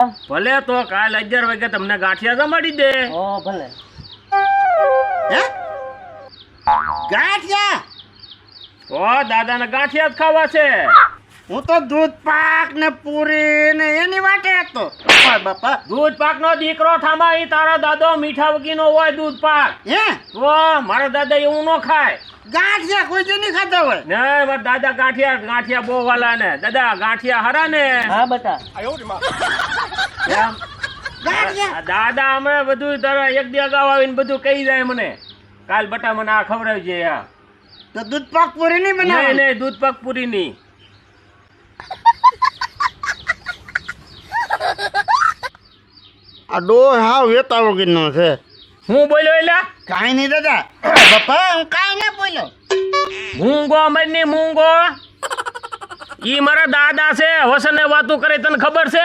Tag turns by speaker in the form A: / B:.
A: ભલે તો કાલ અગિયાર વાગે તમને ગાંઠિયા જમાડી દે.
B: ઓ ભલે.
C: હે? ગાંઠિયા?
A: ઓ દાદાને ગાંઠિયા જ ખાવા છે.
C: હું તો દૂધ પાક ને પૂરી ને એની વાટે હતો. બાપા બાપા.
A: દૂધ પાક નો દીકરો થામા ઈ તારો દાદો મીઠા વગીનો હોય દૂધ પાક.
C: હે?
A: તો મારા દાદા એવું ન ખાય.
C: ગાંઠિયા કોઈ જે નહીં ખાતા હોય.
A: ને મારા દાદા ગાંઠિયા ગાંઠિયા બહુ વાલા ને. દાદા ગાંઠિયા હરા ને
B: હા
A: આ દાદા હમણાં બધું તારા એક દી અગાઉ આવીને બધું કહી જાય મને. કાલ બટા મને આ ખવડાવજે આ.
C: તો દૂધ પાક પૂરી નહીં
A: નહીં
C: બનાવે
A: નહીં દૂધ પાક પૂરી નહીં.
C: આ ડો હા વેતા વગરનો છે.
A: હું બોલ્યો એટલે?
C: કાંઈ નહીં દાદા. બાપા હું કાંઈ ના બોલ્યો.
A: મૂંગો અમરની મૂંગો. ઈ મારા દાદા છે વસને વાતું કરે તને ખબર છે?